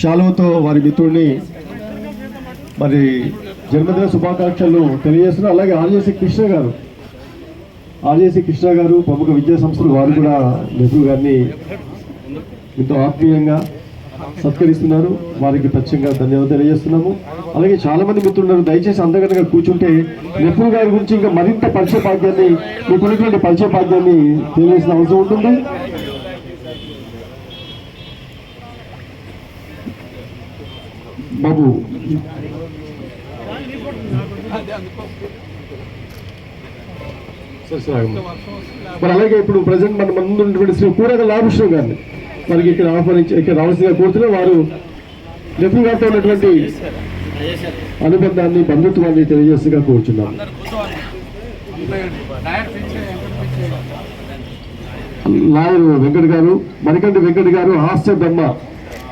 షాలువతో వారి మిత్రుడిని మరి జన్మదిన శుభాకాంక్షలు తెలియజేస్తున్నారు అలాగే ఆర్జేసి కృష్ణ గారు. ఆర్జేసి కృష్ణ గారు ప్రముఖ విద్యా సంస్థలు వారు కూడా నెహ్రూ గారిని ఎంతో ఆత్మీయంగా సత్కరిస్తున్నారు. వారికి ప్రత్యేకంగా ధన్యవాదాలు తెలియజేస్తున్నాము. అలాగే చాలా మంది మిత్రులు దయచేసి అందగనగా కూర్చుంటే నెహ్రూ గారి గురించి ఇంకా మరింత పరిచయ భాగ్యాన్ని మీకున్నటువంటి పరిచయ భాగ్యాన్ని తెలియజేసిన అవసరం ఉంటుంది. బాబు. మరి అలాగే ఇప్పుడు ప్రజెంట్ మన ముందు ఉన్నటువంటి శ్రీ కూరగ లాభకృష్ణ గారిని మనకి ఇక్కడ ఆహ్వానించి ఇక్కడ రావాల్సిందిగా కోరుతున్నా వారు నెహ్రూ గారితో ఉన్నటువంటి అనుబంధాన్ని బంధుత్వాన్ని తెలియజేస్తుగా కోరుచున్నాం లాయర్ వెంకట్ గారు మణికంఠ వెంకట్ గారు హాస్య బ్రహ్మ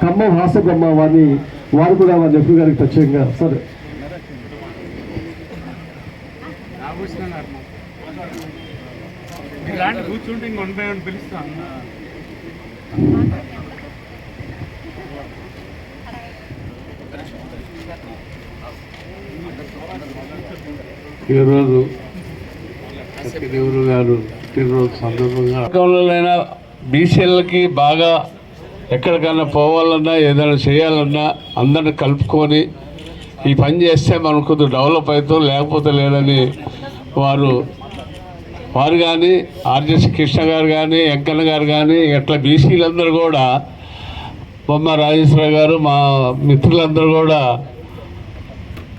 ఖమ్మం హాస్య బ్రహ్మ వారిని వారు కూడా వారి నెహ్రూ గారికి ప్రత్యేకంగా సరే. ఈరోజు నెహ్రూ గారు పుట్టినరోజు సందర్భంగా బీసీలకి బాగా ఎక్కడికైనా పోవాలన్నా ఏదైనా చేయాలన్నా అందరిని కలుపుకొని ఈ పని చేస్తే మనం కొద్దిగా డెవలప్ అవుతాం లేకపోతే లేదని వారు వారు కానీ ఆర్జెస్ కృష్ణ గారు కానీ వెంకన్న గారు కానీ ఇట్లా బీసీలందరూ కూడా బొమ్మ రాజేశ్వర గారు మా మిత్రులందరూ కూడా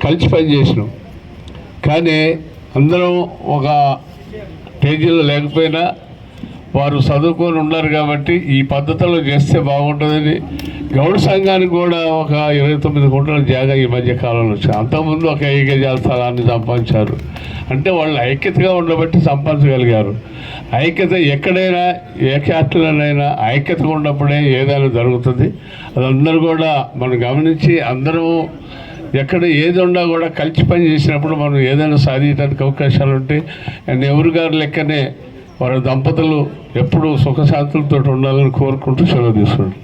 కలిసి పనిచేసినాం కానీ అందరం ఒక పేజీలో లేకపోయినా వారు చదువుకొని ఉన్నారు కాబట్టి ఈ పద్ధతిలో చేస్తే బాగుంటుందని గౌడ సంఘానికి కూడా ఒక ఇరవై తొమ్మిది కోట్ల జాగా ఈ మధ్య కాలంలో వచ్చింది. అంతకుముందు ఒక ఏకజాల స్థలాన్ని సంపాదించారు. అంటే వాళ్ళు ఐక్యతగా ఉండబట్టి సంపాదించగలిగారు. ఐక్యత ఎక్కడైనా ఏ క్యాస్ట్లోనైనా ఐక్యతగా ఉన్నప్పుడే ఏదైనా జరుగుతుంది. అది అందరూ కూడా మనం గమనించి అందరూ ఎక్కడ ఏది ఉన్నా కూడా కలిసి పని చేసినప్పుడు మనం ఏదైనా సాధించడానికి అవకాశాలు ఉంటాయి అండ్ ఎవరు గారు లెక్కనే వారి దంపతులు ఎప్పుడూ సుఖశాంతులతో ఉండాలని కోరుకుంటూ సెలవు తీసుకుంటాం